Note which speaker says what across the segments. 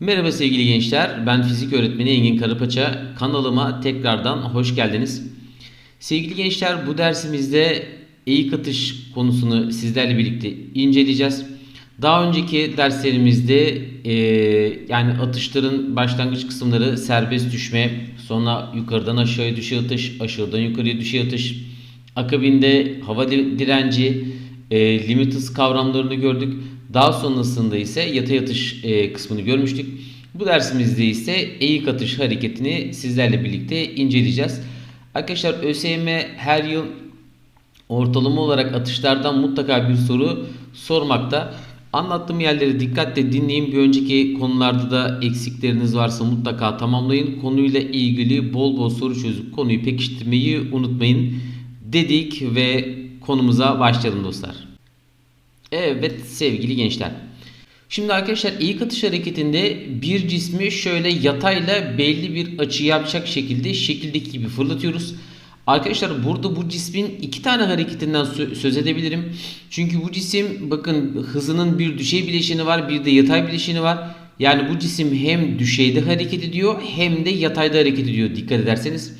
Speaker 1: Merhaba sevgili gençler. Ben fizik öğretmeni Engin Karapaça. Kanalıma tekrardan hoş geldiniz. Sevgili gençler bu dersimizde eğik atış konusunu sizlerle birlikte inceleyeceğiz. Daha önceki derslerimizde e, yani atışların başlangıç kısımları serbest düşme, sonra yukarıdan aşağıya düşe atış, aşağıdan yukarıya düşe atış, akabinde hava di- direnci, e, limit kavramlarını gördük. Daha sonrasında ise yatay atış e, kısmını görmüştük. Bu dersimizde ise eğik atış hareketini sizlerle birlikte inceleyeceğiz. Arkadaşlar ÖSYM her yıl ortalama olarak atışlardan mutlaka bir soru sormakta. Anlattığım yerleri dikkatle dinleyin. Bir önceki konularda da eksikleriniz varsa mutlaka tamamlayın. Konuyla ilgili bol bol soru çözüp konuyu pekiştirmeyi unutmayın dedik ve konumuza başlayalım dostlar. Evet sevgili gençler. Şimdi arkadaşlar ilk atış hareketinde bir cismi şöyle yatayla belli bir açı yapacak şekilde şekildeki gibi fırlatıyoruz. Arkadaşlar burada bu cismin iki tane hareketinden sö- söz edebilirim. Çünkü bu cisim bakın hızının bir düşey bileşeni var bir de yatay bileşeni var. Yani bu cisim hem düşeyde hareket ediyor hem de yatayda hareket ediyor dikkat ederseniz.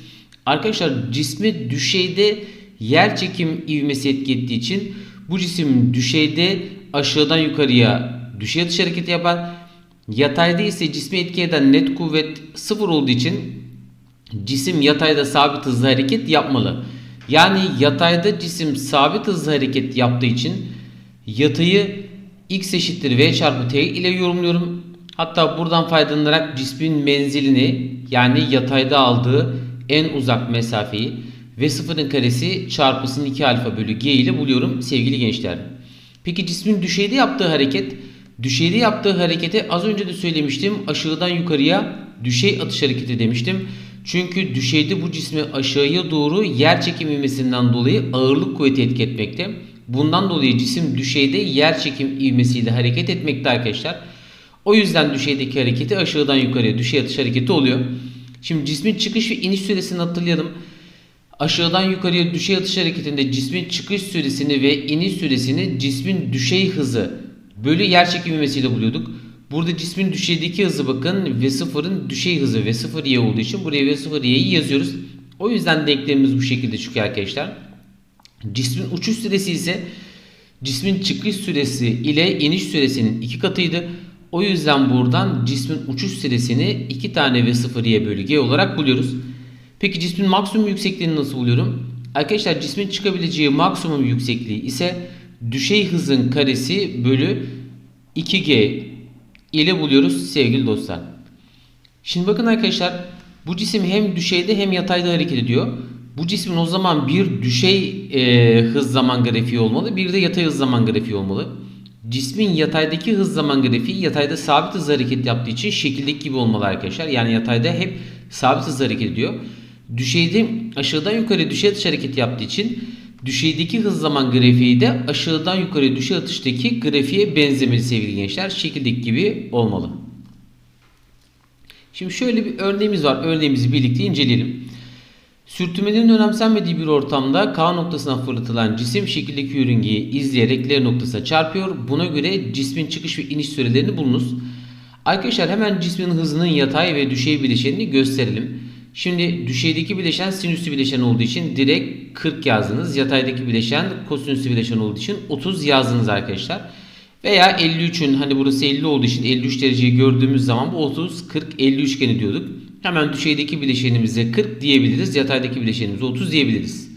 Speaker 1: Arkadaşlar cismi düşeyde yer çekim ivmesi etki ettiği için bu cisim düşeyde aşağıdan yukarıya düşey atış hareketi yapar. Yatayda ise cismi etki eden net kuvvet sıfır olduğu için cisim yatayda sabit hızlı hareket yapmalı. Yani yatayda cisim sabit hızlı hareket yaptığı için yatayı x eşittir v çarpı t ile yorumluyorum. Hatta buradan faydalanarak cismin menzilini yani yatayda aldığı en uzak mesafeyi v sıfırın karesi çarpısının 2 alfa bölü g ile buluyorum sevgili gençler. Peki cismin düşeyde yaptığı hareket düşeyde yaptığı hareketi az önce de söylemiştim aşağıdan yukarıya düşey atış hareketi demiştim. Çünkü düşeyde bu cismi aşağıya doğru yer çekim ivmesinden dolayı ağırlık kuvveti etki etmekte. Bundan dolayı cisim düşeyde yer çekim ivmesiyle hareket etmekte arkadaşlar. O yüzden düşeydeki hareketi aşağıdan yukarıya düşey atış hareketi oluyor. Şimdi cismin çıkış ve iniş süresini hatırlayalım. Aşağıdan yukarıya düşey atış hareketinde cismin çıkış süresini ve iniş süresini cismin düşey hızı bölü yer çekim ivmesiyle buluyorduk. Burada cismin düşeydeki hızı bakın V0'ın düşey hızı V0 y olduğu için buraya V0 y'yi yazıyoruz. O yüzden denklemimiz bu şekilde çıkıyor arkadaşlar. Cismin uçuş süresi ise cismin çıkış süresi ile iniş süresinin iki katıydı. O yüzden buradan cismin uçuş süresini 2 tane V0 y bölü g olarak buluyoruz. Peki cismin maksimum yüksekliğini nasıl buluyorum? Arkadaşlar cismin çıkabileceği maksimum yüksekliği ise düşey hızın karesi bölü 2g ile buluyoruz sevgili dostlar. Şimdi bakın arkadaşlar bu cisim hem düşeyde hem yatayda hareket ediyor. Bu cismin o zaman bir düşey e, hız zaman grafiği olmalı bir de yatay hız zaman grafiği olmalı. Cismin yataydaki hız zaman grafiği yatayda sabit hız hareket yaptığı için şekildeki gibi olmalı arkadaşlar. Yani yatayda hep sabit hız hareket ediyor. Düşeyde aşağıdan yukarı düşey atış hareketi yaptığı için düşeydeki hız zaman grafiği de aşağıdan yukarı düşey atıştaki grafiğe benzemeli sevgili gençler. Şekildeki gibi olmalı. Şimdi şöyle bir örneğimiz var. Örneğimizi birlikte inceleyelim. Sürtünmelerin önemsenmediği bir ortamda K noktasına fırlatılan cisim şekildeki yörüngeyi izleyerek L noktasına çarpıyor. Buna göre cismin çıkış ve iniş sürelerini bulunuz. Arkadaşlar hemen cismin hızının yatay ve düşey bileşenini gösterelim. Şimdi düşeydeki bileşen sinüslü bileşen olduğu için direkt 40 yazdınız. Yataydaki bileşen kosinüslü bileşen olduğu için 30 yazdınız arkadaşlar. Veya 53'ün hani burası 50 olduğu için 53 dereceyi gördüğümüz zaman bu 30, 40, 50 üçgeni diyorduk. Hemen düşeydeki bileşenimize 40 diyebiliriz. Yataydaki bileşenimize 30 diyebiliriz.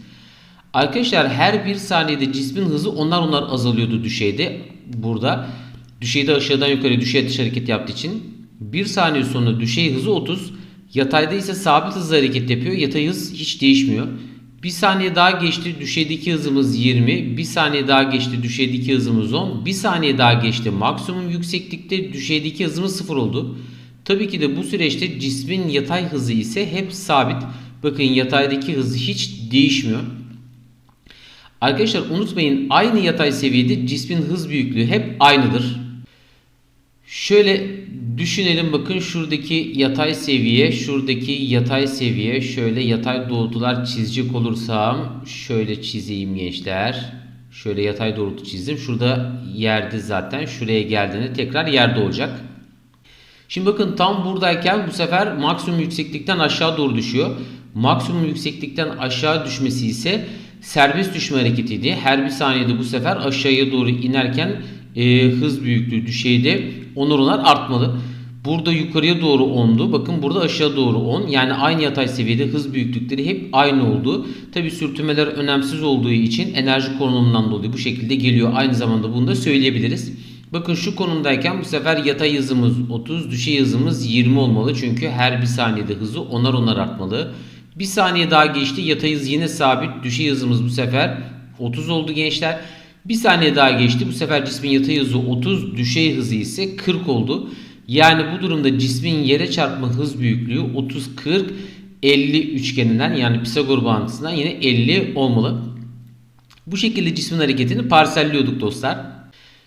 Speaker 1: Arkadaşlar her bir saniyede cismin hızı onlar onlar azalıyordu düşeyde. Burada düşeyde aşağıdan yukarı düşey atış hareket yaptığı için bir saniye sonra düşey hızı 30. Yatayda ise sabit hızla hareket yapıyor. Yatay hız hiç değişmiyor. Bir saniye daha geçti düşeydeki hızımız 20. Bir saniye daha geçti düşeydeki hızımız 10. Bir saniye daha geçti maksimum yükseklikte düşeydeki hızımız 0 oldu. Tabii ki de bu süreçte cismin yatay hızı ise hep sabit. Bakın yataydaki hızı hiç değişmiyor. Arkadaşlar unutmayın aynı yatay seviyede cismin hız büyüklüğü hep aynıdır. Şöyle Düşünelim bakın şuradaki yatay seviye, şuradaki yatay seviye şöyle yatay doğrultular çizecek olursam şöyle çizeyim gençler. Şöyle yatay doğrultu çizdim. Şurada yerde zaten şuraya geldiğinde tekrar yerde olacak. Şimdi bakın tam buradayken bu sefer maksimum yükseklikten aşağı doğru düşüyor. Maksimum yükseklikten aşağı düşmesi ise serbest düşme hareketiydi. Her bir saniyede bu sefer aşağıya doğru inerken e, hız büyüklüğü düşeydi. Onur artmalı. Burada yukarıya doğru 10'du. Bakın burada aşağı doğru 10. Yani aynı yatay seviyede hız büyüklükleri hep aynı oldu. Tabi sürtünmeler önemsiz olduğu için enerji konumundan dolayı bu şekilde geliyor. Aynı zamanda bunu da söyleyebiliriz. Bakın şu konumdayken bu sefer yatay hızımız 30, düşey hızımız 20 olmalı. Çünkü her bir saniyede hızı onar onar artmalı. Bir saniye daha geçti. Yatay hız yine sabit. Düşey hızımız bu sefer 30 oldu gençler. Bir saniye daha geçti. Bu sefer cismin yatay hızı 30, düşey hızı ise 40 oldu. Yani bu durumda cismin yere çarpma hız büyüklüğü 30 40 50 üçgeninden yani Pisagor bağıntısından yine 50 olmalı. Bu şekilde cismin hareketini parselliyorduk dostlar.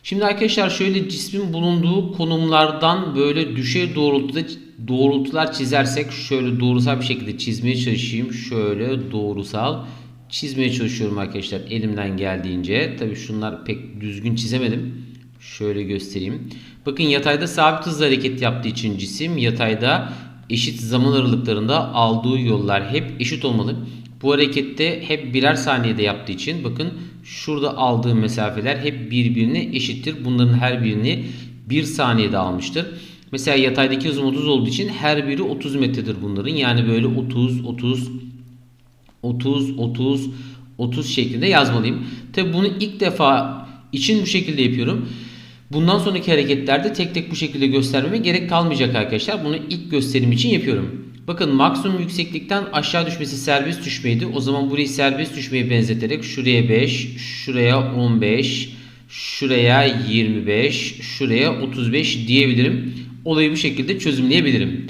Speaker 1: Şimdi arkadaşlar şöyle cismin bulunduğu konumlardan böyle düşey doğrultuda doğrultular çizersek şöyle doğrusal bir şekilde çizmeye çalışayım. Şöyle doğrusal çizmeye çalışıyorum arkadaşlar elimden geldiğince. Tabi şunlar pek düzgün çizemedim. Şöyle göstereyim. Bakın yatayda sabit hızla hareket yaptığı için cisim yatayda eşit zaman aralıklarında aldığı yollar hep eşit olmalı. Bu harekette hep birer saniyede yaptığı için bakın şurada aldığı mesafeler hep birbirine eşittir. Bunların her birini bir saniyede almıştır. Mesela yataydaki hızım 30 olduğu için her biri 30 metredir bunların. Yani böyle 30, 30, 30, 30, 30 şeklinde yazmalıyım. Tabi bunu ilk defa için bu şekilde yapıyorum. Bundan sonraki hareketlerde tek tek bu şekilde göstermeme gerek kalmayacak arkadaşlar. Bunu ilk gösterim için yapıyorum. Bakın maksimum yükseklikten aşağı düşmesi serbest düşmeydi. O zaman burayı serbest düşmeye benzeterek şuraya 5, şuraya 15, şuraya 25, şuraya 35 diyebilirim. Olayı bu şekilde çözümleyebilirim.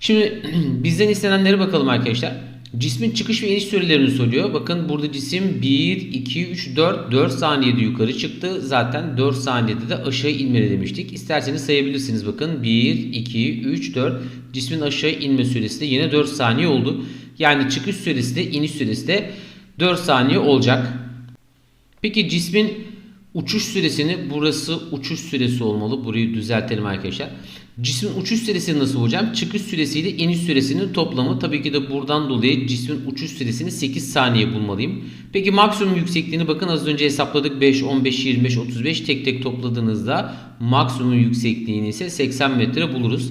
Speaker 1: Şimdi bizden istenenlere bakalım arkadaşlar. Cismin çıkış ve iniş sürelerini soruyor. Bakın burada cisim 1, 2, 3, 4, 4 saniyede yukarı çıktı. Zaten 4 saniyede de aşağı inmeli demiştik. İsterseniz sayabilirsiniz bakın. 1, 2, 3, 4. Cismin aşağı inme süresi de yine 4 saniye oldu. Yani çıkış süresi de iniş süresi de 4 saniye olacak. Peki cismin uçuş süresini burası uçuş süresi olmalı. Burayı düzeltelim arkadaşlar. Cismin uçuş süresini nasıl bulacağım? Çıkış süresiyle iniş süresinin toplamı. Tabii ki de buradan dolayı cismin uçuş süresini 8 saniye bulmalıyım. Peki maksimum yüksekliğini bakın az önce hesapladık. 5, 15, 25, 35 tek tek topladığınızda maksimum yüksekliğini ise 80 metre buluruz.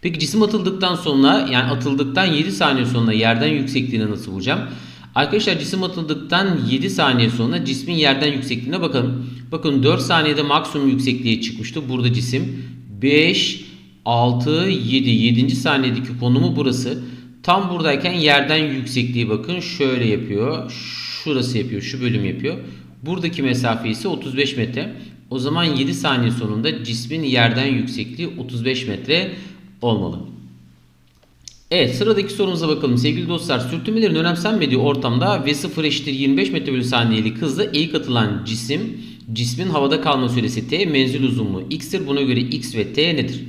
Speaker 1: Peki cisim atıldıktan sonra yani atıldıktan 7 saniye sonra yerden yüksekliğini nasıl bulacağım? Arkadaşlar cisim atıldıktan 7 saniye sonra cismin yerden yüksekliğine bakalım. Bakın 4 saniyede maksimum yüksekliğe çıkmıştı. Burada cisim 5, 6, 7. 7. saniyedeki konumu burası. Tam buradayken yerden yüksekliği bakın şöyle yapıyor. Şurası yapıyor. Şu bölüm yapıyor. Buradaki mesafe ise 35 metre. O zaman 7 saniye sonunda cismin yerden yüksekliği 35 metre olmalı. Evet sıradaki sorumuza bakalım sevgili dostlar. Sürtünmelerin önemsenmediği ortamda V0 eşittir 25 metre bölü saniyelik hızla eğik atılan cisim cismin havada kalma süresi t menzil uzunluğu x'tir. Buna göre x ve t nedir?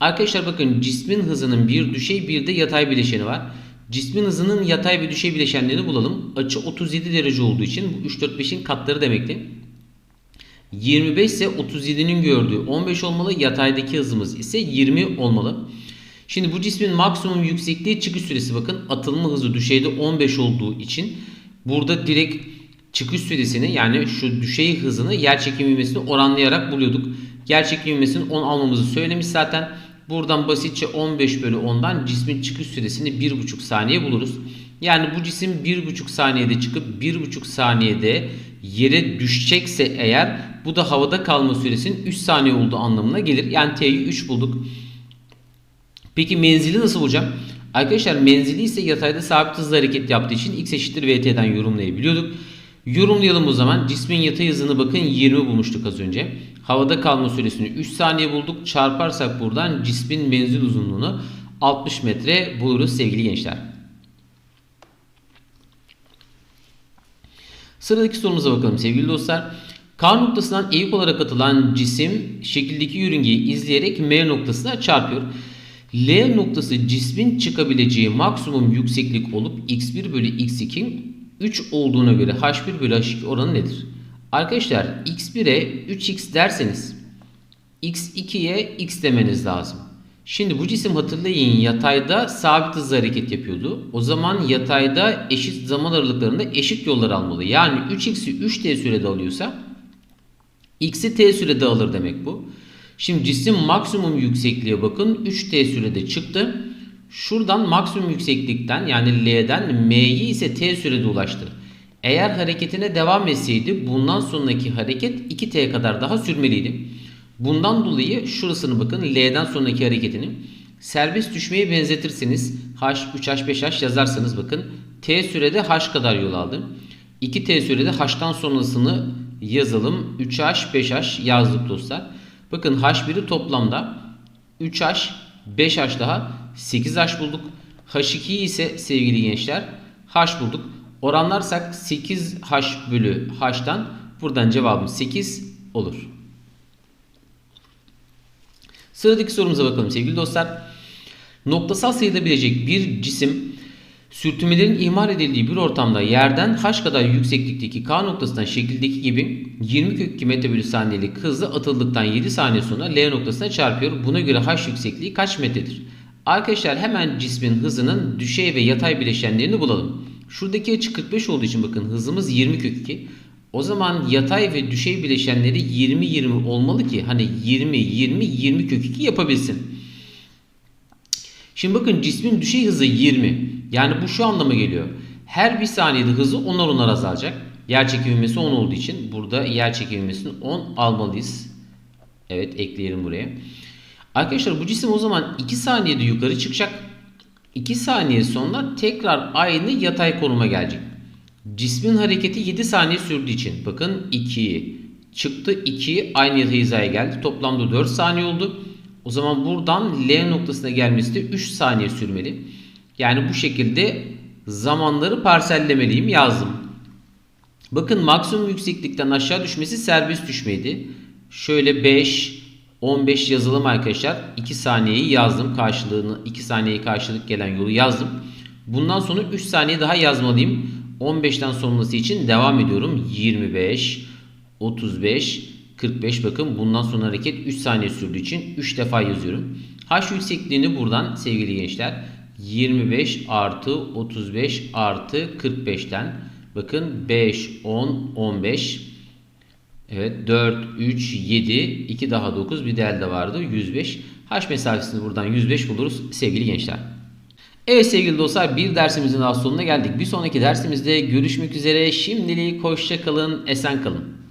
Speaker 1: Arkadaşlar bakın cismin hızının bir düşey bir de yatay bileşeni var. Cismin hızının yatay ve düşey bileşenlerini bulalım. Açı 37 derece olduğu için bu 3 4 5'in katları demekti. 25 ise 37'nin gördüğü 15 olmalı. Yataydaki hızımız ise 20 olmalı. Şimdi bu cismin maksimum yüksekliği çıkış süresi bakın atılma hızı düşeyde 15 olduğu için burada direkt çıkış süresini yani şu düşey hızını yer çekim ivmesini oranlayarak buluyorduk. Yer çekim ivmesinin 10 almamızı söylemiş zaten. Buradan basitçe 15 bölü 10'dan cismin çıkış süresini 1,5 saniye buluruz. Yani bu cisim 1,5 saniyede çıkıp 1,5 saniyede yere düşecekse eğer bu da havada kalma süresinin 3 saniye olduğu anlamına gelir. Yani T'yi 3 bulduk. Peki menzili nasıl bulacağım? Arkadaşlar menzili ise yatayda sabit hızla hareket yaptığı için x eşittir vt'den yorumlayabiliyorduk. Yorumlayalım o zaman. Cismin yatay hızını bakın 20 bulmuştuk az önce. Havada kalma süresini 3 saniye bulduk. Çarparsak buradan cismin menzil uzunluğunu 60 metre buluruz sevgili gençler. Sıradaki sorumuza bakalım sevgili dostlar. K noktasından eğik olarak atılan cisim şekildeki yörüngeyi izleyerek M noktasına çarpıyor. L noktası cismin çıkabileceği maksimum yükseklik olup x1 bölü x2 3 olduğuna göre h1 bölü h2 oranı nedir? Arkadaşlar x1'e 3x derseniz x2'ye x demeniz lazım. Şimdi bu cisim hatırlayın yatayda sabit hızla hareket yapıyordu. O zaman yatayda eşit zaman aralıklarında eşit yollar almalı. Yani 3x'i 3t sürede alıyorsa x'i t sürede alır demek bu. Şimdi cisim maksimum yüksekliğe bakın 3t sürede çıktı. Şuradan maksimum yükseklikten yani L'den M'yi ise t sürede ulaştı. Eğer hareketine devam etseydi bundan sonraki hareket 2t kadar daha sürmeliydi. Bundan dolayı şurasını bakın L'den sonraki hareketini serbest düşmeye benzetirseniz H, 3H, 5H yazarsanız bakın T sürede H kadar yol aldı. 2T sürede H'tan sonrasını yazalım. 3H, 5H yazdık dostlar. Bakın H1'i toplamda 3H, 5H daha 8H bulduk. H2'yi ise sevgili gençler H bulduk. Oranlarsak 8H bölü H'tan buradan cevabım 8 olur. Sıradaki sorumuza bakalım sevgili dostlar. Noktasal sayılabilecek bir cisim sürtünmelerin ihmal edildiği bir ortamda yerden h kadar yükseklikteki k noktasından şekildeki gibi 20 kök 2 metre bölü saniyelik hızla atıldıktan 7 saniye sonra L noktasına çarpıyor. Buna göre h yüksekliği kaç metredir? Arkadaşlar hemen cismin hızının düşey ve yatay bileşenlerini bulalım. Şuradaki açı 45 olduğu için bakın hızımız 20 kök 2. O zaman yatay ve düşey bileşenleri 20-20 olmalı ki hani 20-20-20 kök 2 yapabilsin. Şimdi bakın cismin düşey hızı 20. Yani bu şu anlama geliyor. Her bir saniyede hızı 10'ar 10'ar azalacak. Yer çekilmesi 10 olduğu için burada yer çekilmesini 10 almalıyız. Evet ekleyelim buraya. Arkadaşlar bu cisim o zaman 2 saniyede yukarı çıkacak. 2 saniye sonra tekrar aynı yatay konuma gelecek. Cismin hareketi 7 saniye sürdüğü için bakın 2 çıktı 2 aynı yatay hizaya geldi. Toplamda 4 saniye oldu. O zaman buradan L noktasına gelmesi de 3 saniye sürmeli. Yani bu şekilde zamanları parsellemeliyim yazdım. Bakın maksimum yükseklikten aşağı düşmesi serbest düşmeydi. Şöyle 5 15 yazalım arkadaşlar. 2 saniyeyi yazdım. Karşılığını 2 saniyeyi karşılık gelen yolu yazdım. Bundan sonra 3 saniye daha yazmalıyım. 15'ten sonrası için devam ediyorum. 25, 35, 45 bakın bundan sonra hareket 3 saniye sürdüğü için 3 defa yazıyorum. H yüksekliğini buradan sevgili gençler 25 artı 35 artı 45'ten bakın 5, 10, 15 Evet 4, 3, 7, 2 daha 9 bir de elde vardı 105. H mesafesini buradan 105 buluruz sevgili gençler. Evet sevgili dostlar bir dersimizin daha sonuna geldik. Bir sonraki dersimizde görüşmek üzere. Şimdilik hoşça kalın, esen kalın.